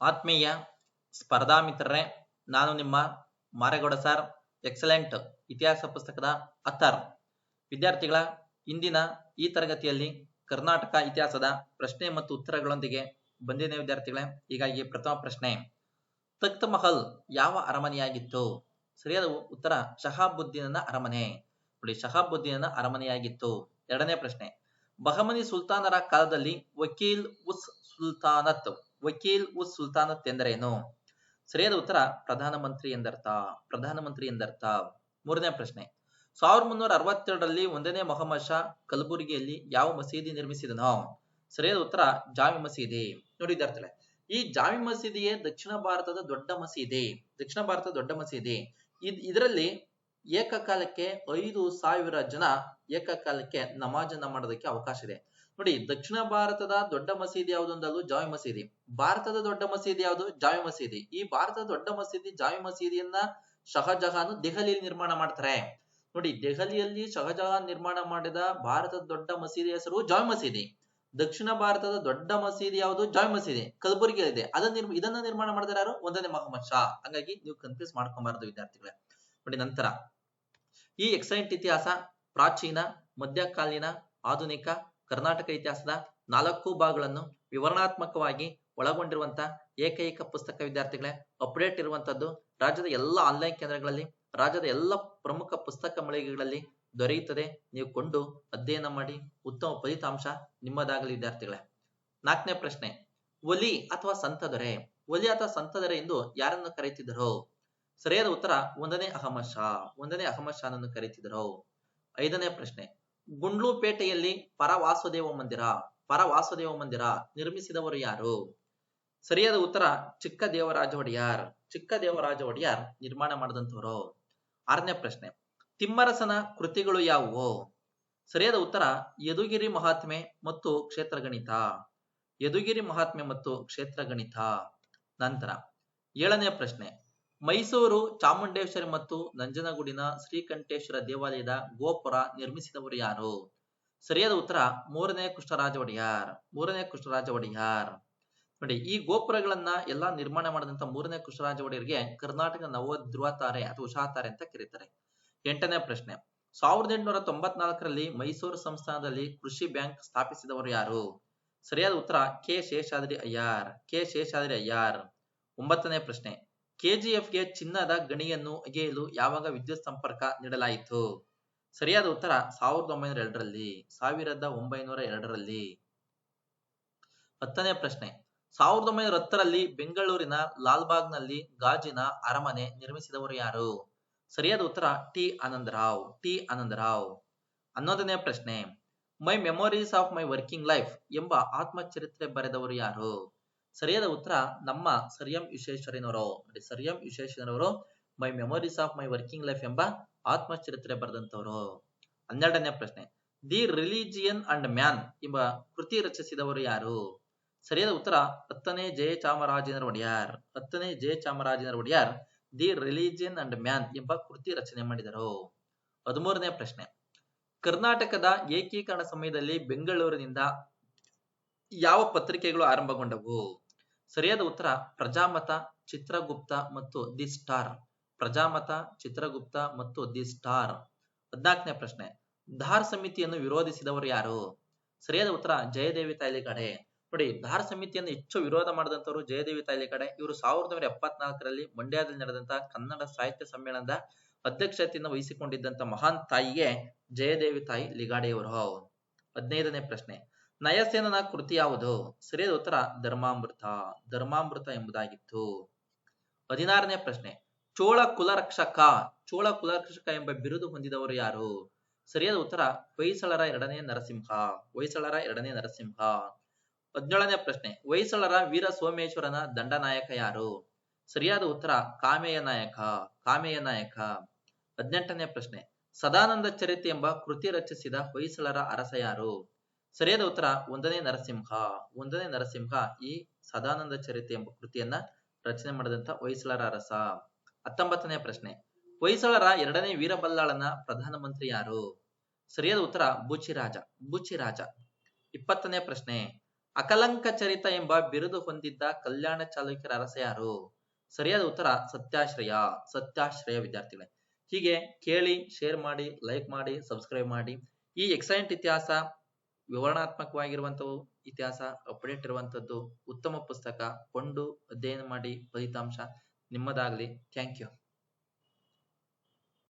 ಆತ್ಮೀಯ ಸ್ಪರ್ಧಾ ಮಿತ್ರರೇ, ನಾನು ನಿಮ್ಮ ಮಾರೇಗೌಡ ಸರ್, ಎಕ್ಸಲೆಂಟ್ ಇತಿಹಾಸ ಪುಸ್ತಕದ ಅಥರ್ ವಿದ್ಯಾರ್ಥಿಗಳ, ಇಂದಿನ ಈ ತರಗತಿಯಲ್ಲಿ ಕರ್ನಾಟಕ ಇತಿಹಾಸದ ಪ್ರಶ್ನೆ ಮತ್ತು ಉತ್ತರಗಳೊಂದಿಗೆ ಬಂದಿದೆ ವಿದ್ಯಾರ್ಥಿಗಳೇ, ಹೀಗಾಗಿ ಪ್ರಥಮ ಪ್ರಶ್ನೆ. ತಕ್ತ ಮಹಲ್ ಯಾವ ಅರಮನೆಯಾಗಿತ್ತು? ಸರಿಯಾದ ಉತ್ತರ, ಶಹಾಬುದ್ದೀನನ ಅರಮನೆ. ನೋಡಿ, ಶಹಾಬುದ್ದೀನನ ಅರಮನೆಯಾಗಿತ್ತು. ಎರಡನೇ ಪ್ರಶ್ನೆ. ಬಹಮನಿ ಸುಲ್ತಾನರ ಕಾಲದಲ್ಲಿ ವಕೀಲ್ ಉಸ್ ಸುಲ್ತಾನತ್ ವಕೀಲ್ ಉ ಸುಲ್ತಾನತ್ ಎಂದರೇನು? ಸರಿಯಾದ ಉತ್ತರ ಪ್ರಧಾನಮಂತ್ರಿ ಎಂದರ್ಥ. ಪ್ರಧಾನಮಂತ್ರಿ ಎಂದರ್ಥ. ಮೂರನೇ ಪ್ರಶ್ನೆ. ಸಾವಿರದ ಮುನ್ನೂರ ಅರವತ್ತೆರಡರಲ್ಲಿ ಒಂದನೇ ಮೊಹಮ್ಮದ್ ಶಾ ಕಲಬುರಗಿಯಲ್ಲಿ ಯಾವ ಮಸೀದಿ ನಿರ್ಮಿಸಿದನೋ? ಸರಿಯಾದ ಉತ್ತರ ಜಾಮಿ ಮಸೀದಿ. ನೋಡಿ ವಿದ್ಯಾರ್ಥಿಗಳೇ, ಈ ಜಾಮಿ ಮಸೀದಿಯೇ ದಕ್ಷಿಣ ಭಾರತದ ದೊಡ್ಡ ಮಸೀದಿ. ದಕ್ಷಿಣ ಭಾರತದ ದೊಡ್ಡ ಮಸೀದಿ. ಇದ್, ಇದರಲ್ಲಿ ಏಕಕಾಲಕ್ಕೆ ಐದು ಸಾವಿರ ಜನ ಏಕಕಾಲಕ್ಕೆ ನಮಾಜನ್ನ ಮಾಡೋದಕ್ಕೆ ಅವಕಾಶ ಇದೆ. ನೋಡಿ, ದಕ್ಷಿಣ ಭಾರತದ ದೊಡ್ಡ ಮಸೀದಿ ಯಾವುದು ಅಂದಲ್ಲೂ ಜಾಮಿ ಮಸೀದಿ. ಭಾರತದ ದೊಡ್ಡ ಮಸೀದಿ ಯಾವುದು? ಜಾಮಿ ಮಸೀದಿ. ಈ ಭಾರತದ ದೊಡ್ಡ ಮಸೀದಿ, ಜಾಮಿ ಮಸೀದಿಯನ್ನ ಶಹಜಹಾನ್ ದೆಹಲಿಯಲ್ಲಿ ನಿರ್ಮಾಣ ಮಾಡ್ತಾರೆ. ನೋಡಿ, ದೆಹಲಿಯಲ್ಲಿ ಶಹಜಹಾನ್ ನಿರ್ಮಾಣ ಮಾಡಿದ ಭಾರತದ ದೊಡ್ಡ ಮಸೀದಿ ಹೆಸರು ಜಾಯ್ ಮಸೀದಿ. ದಕ್ಷಿಣ ಭಾರತದ ದೊಡ್ಡ ಮಸೀದಿ ಯಾವುದು? ಜಾಯ್ ಮಸೀದಿ. ಕಲಬುರಗಿಯಲ್ಲಿದೆ. ಅದನ್ನ ಇದನ್ನ ನಿರ್ಮಾಣ ಮಾಡಿದ್ರೆ ಯಾರು? ಒಂದನೇ ಮೊಹಮ್ಮದ್ ಶಾ. ಹಂಗಾಗಿ ನೀವು ಕನ್ಫ್ಯೂಸ್ ಮಾಡ್ಕೊಬಾರದು, ವಿದ್ಯಾರ್ಥಿಗಳೇ. ನೋಡಿ, ನಂತರ ಈ ಎಕ್ಸಲೆಂಟ್ ಇತಿಹಾಸ, ಪ್ರಾಚೀನ, ಮಧ್ಯಕಾಲೀನ, ಆಧುನಿಕ ಕರ್ನಾಟಕ ಇತಿಹಾಸದ ನಾಲ್ಕು ಭಾಗಗಳನ್ನು ವಿವರಣಾತ್ಮಕವಾಗಿ ಒಳಗೊಂಡಿರುವಂತ ಏಕೈಕ ಪುಸ್ತಕ ವಿದ್ಯಾರ್ಥಿಗಳೇ ಅಪ್ಡೇಟ್ ಇರುವಂತದ್ದು ರಾಜ್ಯದ ಎಲ್ಲ ಆನ್ಲೈನ್ ಕೇಂದ್ರಗಳಲ್ಲಿ, ರಾಜ್ಯದ ಎಲ್ಲ ಪ್ರಮುಖ ಪುಸ್ತಕ ಮಳಿಗೆಗಳಲ್ಲಿ ದೊರೆಯುತ್ತದೆ. ನೀವು ಕೊಂಡು ಅಧ್ಯಯನ ಮಾಡಿ, ಉತ್ತಮ ಫಲಿತಾಂಶ ನಿಮ್ಮದಾಗಲಿ ವಿದ್ಯಾರ್ಥಿಗಳೇ. ನಾಲ್ಕನೇ ಪ್ರಶ್ನೆ, ಒಲಿ ಅಥವಾ ಸಂತದೊರೆ? ಒಲಿ ಅಥವಾ ಸಂತದೊರೆ ಎಂದು ಯಾರನ್ನು ಕರೆಯುತ್ತಿದ್ದರು? ಸರಿಯಾದ ಉತ್ತರ, ಒಂದನೇ ಅಹಮದ್ ಶಾ. ಒಂದನೇ ಅಹಮದ್ ಶಾನನ್ನು ಕರೆಯುತ್ತಿದ್ದರು. ಐದನೇ ಪ್ರಶ್ನೆ ಗುಂಡ್ಲುಪೇಟೆಯಲ್ಲಿ ಪರವಾಸುದೇವ ಮಂದಿರ ಪರವಾಸುದೇವ ಮಂದಿರ ನಿರ್ಮಿಸಿದವರು ಯಾರು? ಸರಿಯಾದ ಉತ್ತರ ಚಿಕ್ಕ ದೇವರಾಜ ಒಡೆಯಾರ್. ಚಿಕ್ಕ ದೇವರಾಜ ಒಡೆಯಾರ್ ನಿರ್ಮಾಣ ಮಾಡಿದಂಥವರು. ಆರನೇ ಪ್ರಶ್ನೆ, ತಿಮ್ಮರಸನ ಕೃತಿಗಳು ಯಾವುವು? ಸರಿಯಾದ ಉತ್ತರ ಯದುಗಿರಿ ಮಹಾತ್ಮೆ ಮತ್ತು ಕ್ಷೇತ್ರಗಣಿತ. ಯದುಗಿರಿ ಮಹಾತ್ಮೆ ಮತ್ತು ಕ್ಷೇತ್ರಗಣಿತ. ನಂತರ ಏಳನೇ ಪ್ರಶ್ನೆ ಮೈಸೂರು, ಚಾಮುಂಡೇಶ್ವರಿ ಮತ್ತು ನಂಜನಗೂಡಿನ ಶ್ರೀಕಂಠೇಶ್ವರ ದೇವಾಲಯದ ಗೋಪುರ ನಿರ್ಮಿಸಿದವರು ಯಾರು? ಸರಿಯಾದ ಉತ್ತರ, ಮೂರನೇ ಕೃಷ್ಣರಾಜ ಒಡೆಯಾರ್ ಮೂರನೇ ಕೃಷ್ಣರಾಜ ಒಡೆಯಾರ್ ನೋಡಿ, ಈ ಗೋಪುರಗಳನ್ನ ಎಲ್ಲಾ ನಿರ್ಮಾಣ ಮಾಡಿದಂತ ಮೂರನೇ ಕೃಷ್ಣರಾಜ ಒಡೆಯರ್ಗೆ ಕರ್ನಾಟಕ ನವೋಧ್ರುವ ತಾರೆ ಅಥವಾ ಉಷಾ ತಾರೆ ಅಂತ ಕರೀತಾರೆ. ಎಂಟನೇ ಪ್ರಶ್ನೆ, ಸಾವಿರದ ಎಂಟುನೂರ ತೊಂಬತ್ನಾಲ್ಕರಲ್ಲಿ ಮೈಸೂರು ಸಂಸ್ಥಾನದಲ್ಲಿ ಕೃಷಿ ಬ್ಯಾಂಕ್ ಸ್ಥಾಪಿಸಿದವರು ಯಾರು? ಸರಿಯಾದ ಉತ್ತರ, ಕೆ. ಶೇಷಾದ್ರಿ ಅಯ್ಯಾರ್, ಕೆ. ಶೇಷಾದ್ರಿ ಅಯ್ಯಾರ್. ಒಂಬತ್ತನೇ ಪ್ರಶ್ನೆ ಕೆಜಿಎಫ್ಗೆ ಚಿನ್ನದ ಗಣಿಯನ್ನು ಅಗೆಯಲು ಯಾವಾಗ ವಿದ್ಯುತ್ ಸಂಪರ್ಕ ನೀಡಲಾಯಿತು? ಸರಿಯಾದ ಉತ್ತರ ಸಾವಿರದ ಒಂಬೈನೂರ ಎರಡರಲ್ಲಿ, ಸಾವಿರದ ಒಂಬೈನೂರ ಎರಡರಲ್ಲಿ. ಹತ್ತನೇ ಪ್ರಶ್ನೆ. ಸಾವಿರದ ಒಂಬೈನೂರ ಹತ್ತರಲ್ಲಿ ಬೆಂಗಳೂರಿನ ಲಾಲ್ಬಾಗ್ನಲ್ಲಿ ಗಾಜಿನ ಅರಮನೆ ನಿರ್ಮಿಸಿದವರು ಯಾರು? ಸರಿಯಾದ ಉತ್ತರ ಟಿ ಆನಂದರಾವ್ ಟಿ ಆನಂದರಾವ್. ಹನ್ನೊಂದನೇ ಪ್ರಶ್ನೆ. My memories of my working life ಎಂಬ ಆತ್ಮಚರಿತ್ರೆ ಬರೆದವರು ಯಾರು? ಸರಿಯಾದ ಉತ್ತರ ನಮ್ಮ ಸರಿಯಂ ವಿಶ್ವೇಶ್ವರಯ್ಯನವರು ನೋಡಿ ಸರಿಯಂ ವಿಶ್ವೇಶ್ವರಯ್ಯನವರು my memories of my working life ಎಂಬ ಆತ್ಮಚರಿತ್ರೆ ಬರೆದಂತವರು ಹನ್ನೆರಡನೇ ಪ್ರಶ್ನೆ. ದಿ ರಿಲಿಜಿಯನ್ ಅಂಡ್ ಮ್ಯಾನ್ ಎಂಬ ಕೃತಿ ರಚಿಸಿದವರು ಯಾರು? ಸರಿಯಾದ ಉತ್ತರ, ಹತ್ತನೇ ಜಯ ಚಾಮರಾಜೇಂದ್ರ ಒಡೆಯಾರ್. ಹತ್ತನೇ Jaya Chamarajendra Wodeyar the religion and man ಎಂಬ ಕೃತಿ ರಚನೆ ಮಾಡಿದರು. ಹದಿಮೂರನೇ ಪ್ರಶ್ನೆ. ಕರ್ನಾಟಕದ ಏಕೀಕರಣ ಸಮಯದಲ್ಲಿ ಬೆಂಗಳೂರಿನಿಂದ ಯಾವ ಪತ್ರಿಕೆಗಳು ಆರಂಭಗೊಂಡವು? ಸರಿಯಾದ ಉತ್ತರ ಪ್ರಜಾಮತ, ಚಿತ್ರಗುಪ್ತ ಮತ್ತು ದಿ ಸ್ಟಾರ್. ಪ್ರಜಾಮತ, ಚಿತ್ರಗುಪ್ತ ಮತ್ತು ದಿ ಸ್ಟಾರ್. ಹದಿನಾಲ್ಕನೇ ಪ್ರಶ್ನೆ. ಧಾರ್ ಸಮಿತಿಯನ್ನು ವಿರೋಧಿಸಿದವರು ಯಾರು? ಸರಿಯಾದ ಉತ್ತರ ಜಯದೇವಿ ತಾಯ್ಲಿಕಡೆ ನೋಡಿ, ಧಾರ್ ಸಮಿತಿಯನ್ನು ಹೆಚ್ಚು ವಿರೋಧ ಮಾಡಿದಂತವರು ಜಯದೇವಿ ತಾಯಿಲಿಗಡೆ ಇವರು ಸಾವಿರದ ಒಂಬೈನೂರ ಎಪ್ಪತ್ನಾಲ್ಕರಲ್ಲಿ ಮಂಡ್ಯದಲ್ಲಿ ನಡೆದಂತಹ ಕನ್ನಡ ಸಾಹಿತ್ಯ ಸಮ್ಮೇಳನದ ಅಧ್ಯಕ್ಷತೆಯನ್ನು ವಹಿಸಿಕೊಂಡಿದ್ದಂತ ಮಹಾನ್ ತಾಯಿಗೆ ಜಯದೇವಿ ತಾಯಿ ಲಿಗಾಡೆಯವರು. ಹದಿನೈದನೇ ಪ್ರಶ್ನೆ. ನಯಸೇನನ ಕೃತಿ ಯಾವುದು? ಸರಿಯಾದ ಉತ್ತರ, ಧರ್ಮಾಮೃತ. ಧರ್ಮಾಮೃತ ಎಂಬುದಾಗಿತ್ತು. ಹದಿನಾರನೇ ಪ್ರಶ್ನೆ. ಚೋಳ ಕುಲರಕ್ಷಕ. ಚೋಳ ಕುಲರಕ್ಷಕ ಎಂಬ ಬಿರುದು ಹೊಂದಿದವರು ಯಾರು? ಸರಿಯಾದ ಉತ್ತರ, ಹೊಯ್ಸಳರ ಎರಡನೇ ನರಸಿಂಹ. ಹೊಯ್ಸಳರ ಎರಡನೇ ನರಸಿಂಹ. ಹದಿನೇಳನೇ ಪ್ರಶ್ನೆ. ಹೊಯ್ಸಳರ ವೀರ ಸೋಮೇಶ್ವರನ ದಂಡನಾಯಕ ಯಾರು? ಸರಿಯಾದ ಉತ್ತರ, ಕಾಮೇಯ ನಾಯಕ. ಕಾಮೇಯ ನಾಯಕ. ಹದಿನೆಂಟನೇ ಪ್ರಶ್ನೆ. ಸದಾನಂದ ಚರಿತೆ ಎಂಬ ಕೃತಿ ರಚಿಸಿದ ಹೊಯ್ಸಳರ ಅರಸ ಯಾರು? ಸರಿಯಾದ ಉತ್ತರ ಒಂದನೇ ನರಸಿಂಹ. ಒಂದನೇ ನರಸಿಂಹ ಈ ಸದಾನಂದ ಚರಿತೆ ಎಂಬ ಕೃತಿಯನ್ನ ರಚನೆ ಮಾಡಿದಂತ ಹೊಯ್ಸಳರ ಅರಸ ಹತ್ತೊಂಬತ್ತನೇ ಪ್ರಶ್ನೆ. ಹೊಯ್ಸಳರ ಎರಡನೇ ವೀರಬಲ್ಲಾಳನ ಪ್ರಧಾನಮಂತ್ರಿ ಯಾರು? ಸರಿಯಾದ ಉತ್ತರ ಬುಚಿರಾಜ. ಬುಚಿರಾಜ. ಇಪ್ಪತ್ತನೇ ಪ್ರಶ್ನೆ. ಅಕಲಂಕ ಚರಿತ ಎಂಬ ಬಿರುದು ಹೊಂದಿದ್ದ ಕಲ್ಯಾಣ ಚಾಲುಕ್ಯರ ಅರಸ ಯಾರು? ಸರಿಯಾದ ಉತ್ತರ ಸತ್ಯಾಶ್ರಯ. ಸತ್ಯಾಶ್ರಯ ವಿದ್ಯಾರ್ಥಿಗಳೇ. ಹೀಗೆ ಕೇಳಿ ಶೇರ್ ಮಾಡಿ ಲೈಕ್ ಮಾಡಿ ಸಬ್ಸ್ಕ್ರೈಬ್ ಮಾಡಿ. ಈ ಎಕ್ಸಲೆಂಟ್ ಇತಿಹಾಸ ವಿವರಣಾತ್ಮಕವಾಗಿರುವಂತಹ ಇತಿಹಾಸ ಅಪ್ಡೇಟ್ ಇರುವಂತದ್ದು ಉತ್ತಮ ಪುಸ್ತಕ ಕೊಂಡು ಅಧ್ಯಯನ ಮಾಡಿ ಫಲಿತಾಂಶ ನಿಮ್ಮದಾಗಲಿ. Thank you